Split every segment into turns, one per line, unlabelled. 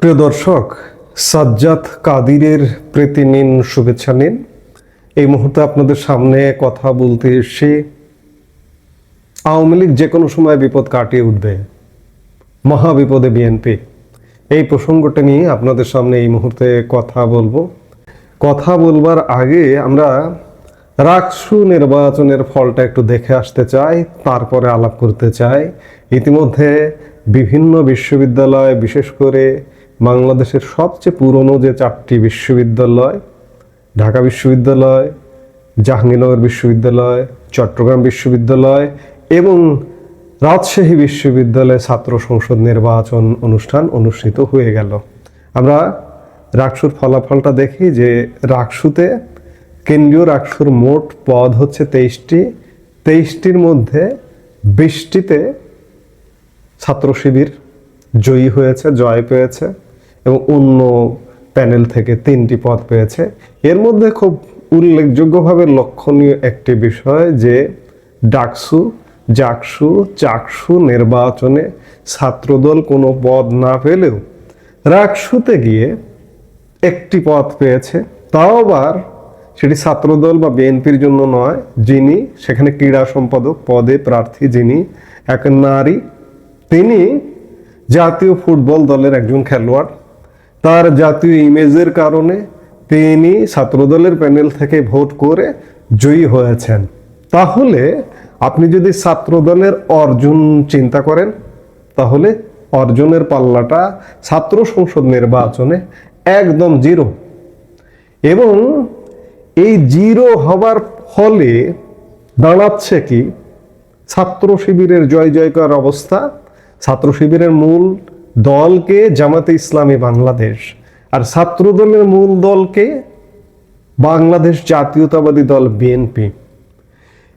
প্রিয় দর্শক, সাজ্জাদ কাদিরের প্রীতি নিন শুভেচ্ছা নিন। এই মুহূর্তে আপনাদের সামনে কথা বলতে এসে আওয়ামী লীগ যে কোনো সময় বিপদ কাটিয়ে উঠবে মহা বিপদে বিএনপি। এই প্রসঙ্গটা নিয়ে আপনাদের সামনে এই মুহূর্তে কথা বলব। কথা বলবার আগে আমরা রাকসু নির্বাচনের ফলটা একটু দেখে আসতে চাই, তারপরে আলাপ করতে চাই। ইতিমধ্যে বিভিন্ন বিশ্ববিদ্যালয়, বিশেষ করে বাংলাদেশের সবচেয়ে পুরনো যে চারটি বিশ্ববিদ্যালয়, ঢাকা বিশ্ববিদ্যালয়, জাহাঙ্গীরনগর বিশ্ববিদ্যালয়, চট্টগ্রাম বিশ্ববিদ্যালয় এবং রাজশাহী বিশ্ববিদ্যালয়ে ছাত্র সংসদ নির্বাচন অনুষ্ঠান অনুষ্ঠিত হয়ে গেল। আমরা রাকসুর ফলাফলটা দেখি যে রাকসুতে কেন্দ্রীয় রাকসুর মোট পদ হচ্ছে তেইশটি। তেইশটির মধ্যে বিশটিতে ছাত্র শিবির জয়ী হয়েছে, জয় পেয়েছে। এবং অন্য প্যানেল থেকে তিনটি পদ পেয়েছে। এর মধ্যে খুব উল্লেখযোগ্যভাবে লক্ষণীয় একটি বিষয় যে ডাকসু, জাকসু, চাকসু নির্বাচনে ছাত্রদল কোনো পদ না পেলেও রাকসুতে গিয়ে একটি পদ পেয়েছে। তাও আবার সেটি ছাত্রদল বা বিএনপির জন্য নয়, যিনি সেখানে ক্রীড়া সম্পাদক পদে প্রার্থী যিনি এক নারী, তিনি জাতীয় ফুটবল দলের একজন খেলোয়াড়। তার জাতীয় ইমেজের কারণে তিনি ছাত্রদলের প্যানেল থেকে ভোট করে জয়ী হয়েছেন। তাহলে আপনি যদি ছাত্রদলের অর্জন চিন্তা করেন, তাহলে অর্জনের পাল্লাটা ছাত্র সংসদ নির্বাচনে একদম জিরো। এবং এই জিরো হবার ফলে দাঁড়াচ্ছে কি? ছাত্র শিবিরের জয় জয়কার অবস্থা, ছাত্র শিবিরের মূল দলকে জামাতে ইসলামী বাংলাদেশ আর ছাত্র দলের মূল দলকে বাংলাদেশ জাতীয়তাবাদী দল বিএনপি।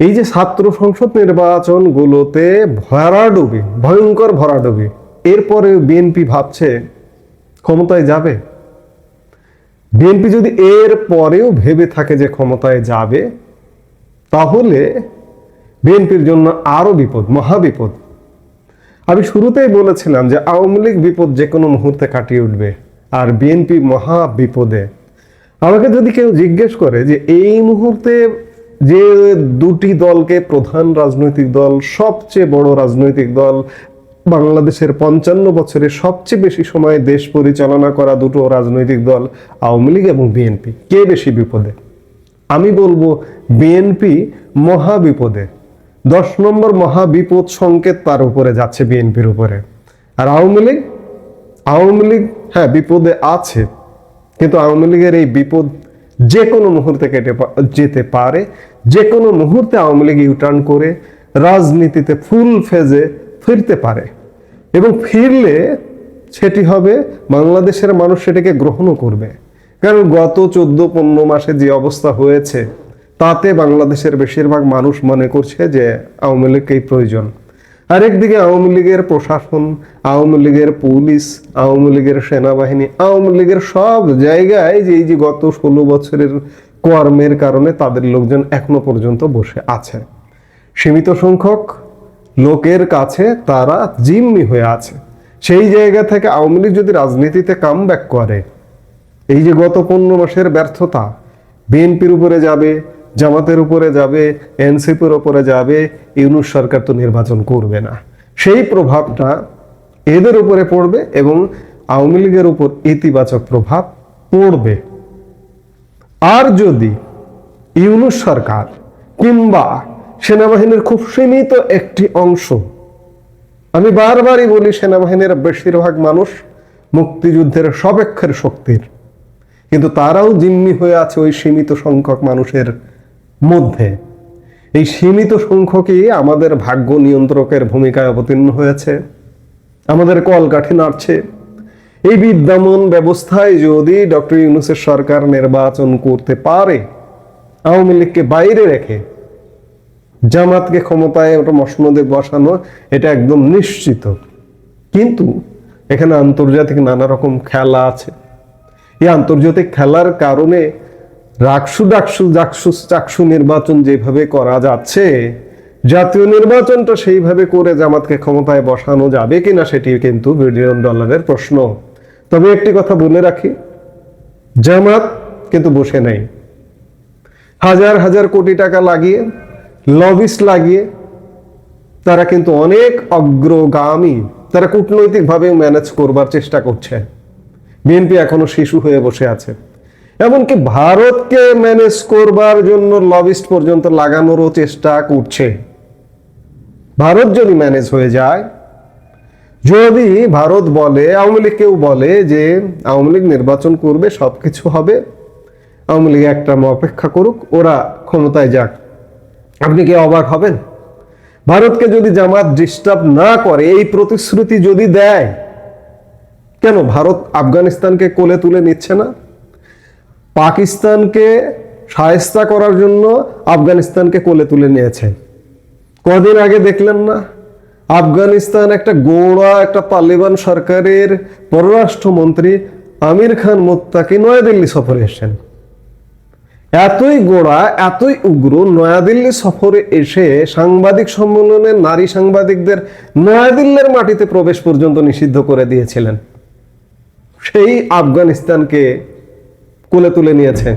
এই যে ছাত্র সংসদ নির্বাচনগুলোতে ভরাডুবি, ভয়ঙ্কর ভরাডুবি, এরপরে বিএনপি ভাবছে ক্ষমতায় যাবে। বিএনপি যদি এর পরেও ভেবে থাকে যে ক্ষমতায় যাবে, তাহলে বিএনপির জন্য আরও বিপদ মহা বিপদ আমি শুরুতেই বলেছিলাম যে আওয়ামী লীগ বিপদ যে কোনো মুহূর্তে কাটিয়ে উঠবে, আর বিএনপি মহা বিপদে। আমাকে যদি কেউ জিজ্ঞেস করে যে এই মুহূর্তে যে দুটি দলকে প্রধান রাজনৈতিক দল, সবচেয়ে বড় রাজনৈতিক দল, বাংলাদেশের পঞ্চান্ন বছরে সবচেয়ে বেশি সময় দেশ পরিচালনা করা দুটো রাজনৈতিক দল, আওয়ামী লীগ এবং বিএনপি, কে বেশি বিপদে? আমি বলব বিএনপি মহা বিপদে। দশ নম্বর মহা বিপদ সংকেত তার উপরে যাচ্ছে বিএনপির উপরে। আর আওয়ামী লীগ? আওয়ামী লীগ হ্যাঁ বিপদে আছে। কিন্তু আওয়ামী লীগের এই বিপদ যে কোনো মুহূর্তে কেটে যেতে পারে। যে কোনো মুহূর্তে আওয়ামী লীগ ইউটার্ন করে রাজনীতিতে ফুল ফেজে ফিরতে পারে। এবং ফিরলে সেটি হবে বাংলাদেশের মানুষ সেটাকে গ্রহণও করবে। কারণ গত চোদ্দ পনেরো মাসে যে অবস্থা হয়েছে তাতে বাংলাদেশের বেশিরভাগ মানুষ মনে করছে যে আওয়ামী লীগকেই প্রয়োজন। আরেকদিকে আওয়ামী লীগের প্রশাসন, আওয়ামী লীগের পুলিশ, আওয়ামী লীগের সেনাবাহিনী, আওয়ামী লীগের সব জায়গায় যে এই যে গত ষোলো বছরের কর্মের কারণে তাদের লোকজন এখনও পর্যন্ত বসে আছে। সীমিত সংখ্যক লোকের কাছে তারা জিম্মি হয়ে আছে। সেই জায়গা থেকে আওয়ামী লীগ যদি রাজনীতিতে কাম ব্যাক করে, এই যে গত পনেরো মাসের ব্যর্থতা, বিএনপির উপরে যাবে জামাতের উপরে যাবে, এনসিপির উপরে যাবে, ইউনুস সরকার তো নির্বাচন করবে না। সেই প্রভাবটা এদের উপরে পড়বে এবং আওয়ামী লীগের উপর ইতিবাচক প্রভাব পড়বে। আর যদি ইউনুস সরকার কিংবা সেনাবাহিনীর খুব সীমিত একটি অংশ, আমি বারবারই বলি সেনাবাহিনীর বেশিরভাগ মানুষ মুক্তিযুদ্ধের সপেক্ষের শক্তির, কিন্তু তারাও জিম্মি হয়ে আছে ওই সীমিত সংখ্যক মানুষের মধ্যে। এই সীমিত সংখ্যকই আমাদের ভাগ্য নিয়ন্ত্রকের ভূমিকায় অবতীর্ণ হয়েছে। আমাদের কলকাঠি নাড়ছে। এই বিদ্যমান ব্যবস্থায় যদি ডক্টর ইউনুসের সরকার নির্বাচন করতে পারে, আওয়ামী লীগকে বাইরে রেখে জামাতকে ক্ষমতায় ওটা মসনদে বসানো, এটা একদম নিশ্চিত। কিন্তু এখানে আন্তর্জাতিক নানা রকম খেলা আছে। এই আন্তর্জাতিক খেলার কারণে রাকসু ডাকসু জাকসু চাকসু নির্বাচন যেভাবে করা যাচ্ছে, জাতীয় নির্বাচনটা সেইভাবে করে জামাতকে ক্ষমতায় বসানো যাবে কিনা সেটি কিন্তু বিলিয়ন ডলারের প্রশ্ন। তবে একটি কথা বলে রাখি, জামাত কিন্তু বসে নেই। হাজার হাজার কোটি টাকা লাগিয়ে, লবিস লাগিয়ে, তারা কিন্তু অনেক অগ্রগামী, তারা কূটনৈতিকভাবে ম্যানেজ করবার চেষ্টা করছে। বিএনপি এখনও শিশু হয়ে বসে আছে। এমনকি ভারতকে ম্যানেজ করবার জন্য লবিস্ট পর্যন্ত লাগানোরও চেষ্টা করছে। ভারত যদি ম্যানেজ হয়ে যায়, যদি ভারত বলে, আওয়ামী লীগ কেউ বলে যে আওয়ামী লীগ নির্বাচন করবে সব কিছু হবে, আওয়ামী লীগ একটা অপেক্ষা করুক, ওরা ক্ষমতায় যাক। আপনি কি অবাক হবেন? ভারতকে যদি জামাত ডিস্টার্ব না করে, এই প্রতিশ্রুতি যদি দেয়, কেন ভারত আফগানিস্তানকে কোলে তুলে নিচ্ছে না? পাকিস্তানকে সায়স্তা করার জন্য আফগানিস্তানকে কোলে তুলে নিয়েছে। কদিন আগে দেখলেন না? আফগানিস্তান একটা গোড়া, একটা তালিবান সরকারের পররাষ্ট্রমন্ত্রী আমির খান মোত্তাকি নয়াদিল্লি সফরে এসেছেন। এতই গোড়া, এতই উগ্র, নয়াদিল্লি সফরে এসে সাংবাদিক সম্মেলনে নারী সাংবাদিকদের নয়াদিল্লির মাটিতে প্রবেশ পর্যন্ত নিষিদ্ধ করে দিয়েছিলেন। সেই আফগানিস্তানকে কোলে তুলে নিয়েছে।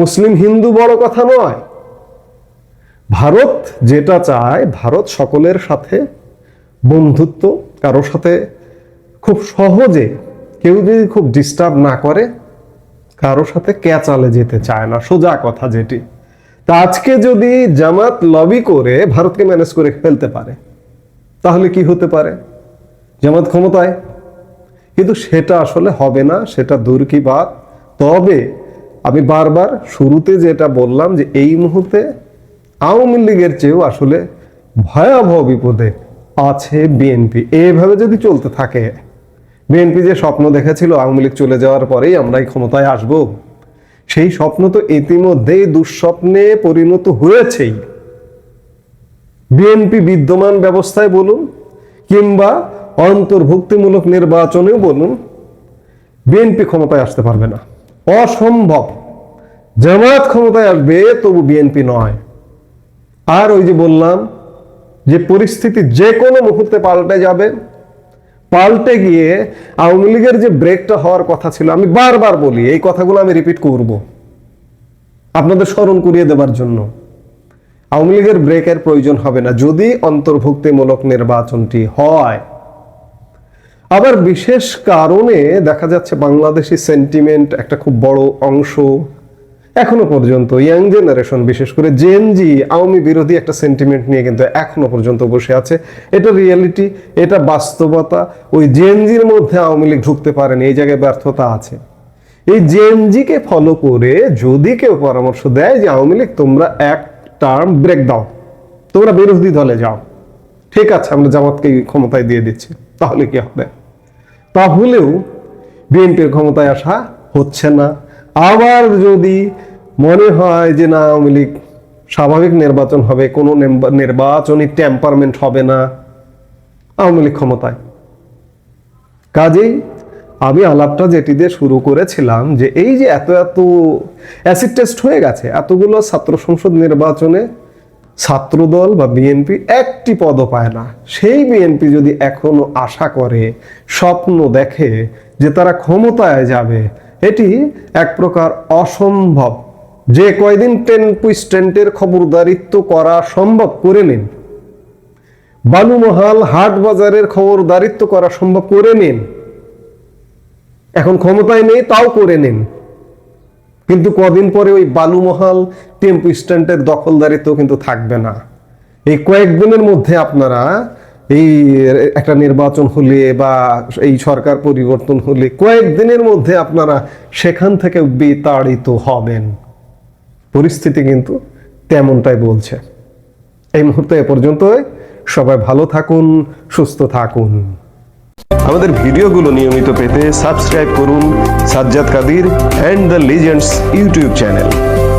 মুসলিম হিন্দু বড় কথা নয়। ভারত যেটা চায়, ভারত সকলের সাথে বন্ধুত্ব কারোর সাথে খুব সহজে, কেউ যদি খুব ডিস্টার্ব না করে কারোর সাথে ক্যাচালে যেতে চায় না, সোজা কথা যেটি। তা আজকে যদি জামাত লবি করে, ভারতকে ম্যানেজ করে ফেলতে পারে, তাহলে কি হতে পারে? জামাত ক্ষমতায়? কিন্তু সেটা আসলে হবে না, সেটা দূর কি বাদ তবে আমি বারবার শুরুতে যেটা বললাম যে এই মুহূর্তে আওয়ামী লীগের চেয়েও আসলে ভয়াবহ বিপদে আছে বিএনপি। এইভাবে যদি চলতে থাকে, বিএনপি যে স্বপ্ন দেখেছিল আওয়ামী লীগ চলে যাওয়ার পরেই আমরা এই ক্ষমতায় আসব, সেই স্বপ্ন তো ইতিমধ্যেই দুঃস্বপ্নে পরিণত হয়েছেই। বিএনপি বিদ্যমান ব্যবস্থায় বলুন কিংবা অন্তর্ভুক্তিমূলক নির্বাচনেও বলুন, বিএনপি ক্ষমতায় আসতে পারবে না। অসম্ভব। জামাত ক্ষমতায় আসবে, তবু বিএনপি নয়। আর ওই যে বললাম যে পরিস্থিতি যে কোনো মুহূর্তে পাল্টে যাবে। পাল্টে গিয়ে আওয়ামী লীগের যে ব্রেকটা হওয়ার কথা ছিল, আমি বারবার বলি, এই কথাগুলো আমি রিপিট করব। আপনাদের স্মরণ করিয়ে দেবার জন্য। আওয়ামী লীগের ব্রেকের প্রয়োজন হবে না। যদি অন্তর্ভুক্তিমূলক নির্বাচনটি হয় আবার বিশেষ কারণে দেখা যাচ্ছে বাংলাদেশি সেন্টিমেন্ট একটা খুব বড় অংশ এখনও পর্যন্ত ইয়াং জেনারেশন বিশেষ করে জেনজি আওয়ামী বিরোধী একটা সেন্টিমেন্ট নিয়ে কিন্তু এখনও পর্যন্ত বসে আছে। এটা রিয়েলিটি এটা বাস্তবতা। ওই জেনজির মধ্যে আওয়ামী লীগ ঢুকতে পারেনি, এই জায়গায় ব্যর্থতা আছে। এই জেনজিকে ফলো করে যদি কেউ পরামর্শ দেয় যে, আওয়ামী লীগ, তোমরা এক টার্ম ব্রেক দাও। তোমরা বিরোধী দলে যাও। ঠিক আছে, আমরা জামাতকে ক্ষমতায় দিয়ে দিচ্ছি। তাহলে কি হবে? তাহলেও বিএনপির ক্ষমতায় আসা হচ্ছে না। আবার যদি মনে হয় যে না, আওয়ামী লীগ স্বাভাবিক নির্বাচন হবে, কোনো নির্বাচনী টেম্পারমেন্ট হবে না, আওয়ামী লীগ ক্ষমতায়। কাজেই আমি আলাপটা যেটি দিয়ে শুরু করেছিলাম যে এই যে এত এত অ্যাসিড টেস্ট হয়ে গেছে, এতগুলো ছাত্র সংসদ নির্বাচনে ছাত্রদল বা বিএনপি একটি পদও পায় না। সেই বিএনপি যদি এখনও আশা করে, স্বপ্ন দেখে যে তারা ক্ষমতায় যাবে, এটি এক প্রকার অসম্ভব। যে কয়দিন টেন পুইস্টেন্টের খবরদারিত্ব করা সম্ভব করে নিন। বালুমহাল হাট বাজারের খবরদারিত্ব করা সম্ভব করে নিন। এখন ক্ষমতায় নেই, তাও করে নিন। কিন্তু কদিন পরে ওই বালুমহাল টেম্পু স্ট্যান্ডের দখলদারিত্ব কিন্তু থাকবে না। এই কয়েকদিনের মধ্যে আপনারা এই একটা নির্বাচন হলে বা এই সরকার পরিবর্তন হলে কয়েকদিনের মধ্যে আপনারা সেখান থেকে বিতাড়িত হবেন। পরিস্থিতি কিন্তু তেমনটাই বলছে। এই মুহূর্তে এ পর্যন্ত সবাই ভালো থাকুন, সুস্থ থাকুন।
আমাদের ভিডিওগুলো নিয়মিত পেতে সাবস্ক্রাইব করুন Sajjad Kadir and the legends YouTube channel.